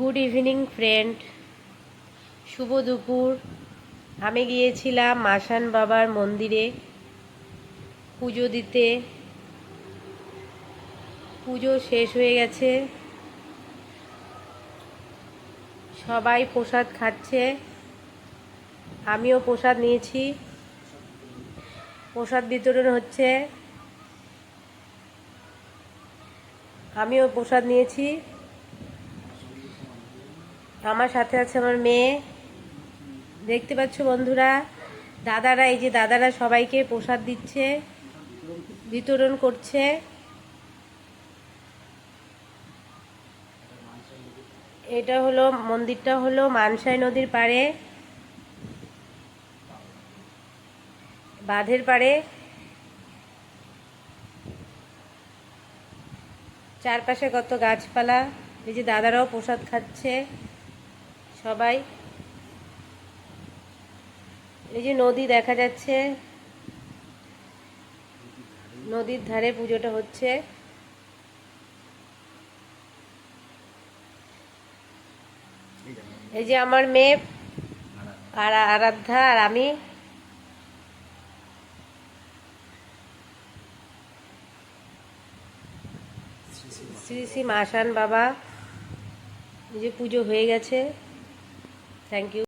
Good evening friend শুভ দুপুর। আমি গিয়েছিলাম মাসান বাবার মন্দিরে পুজো দিতে। পুজো শেষ হয়ে গেছে। সবাই প্রসাদ খাচ্ছে। আমিও প্রসাদ নিয়েছি। প্রসাদ বিতরণ হচ্ছে। আমিও প্রসাদ নিয়েছি। আমার সাথে আছে আমার মেয়ে। দেখতে পাচ্ছ বন্ধুরা, দাদারা, এই যে দাদারা সবাইকে প্রসাদ দিচ্ছে, বিতরণ করছে। এটা হলো, মন্দিরটা হলো মানসাই নদীর পাড়ে, বাঁধের পাড়ে। চারপাশে কত গাছপালা, এই যে দাদারাও প্রসাদ খাচ্ছে। সবাই। এই যে নদী দেখা যাচ্ছে। নদীর ধারে পুজোটা হচ্ছে। এই যে আমার মেয়ে, আর আরাধ্যা, আর আমি। শ্রী শ্রী মাসান বাবা, এই যে পুজো হয়ে গেছে। Thank you.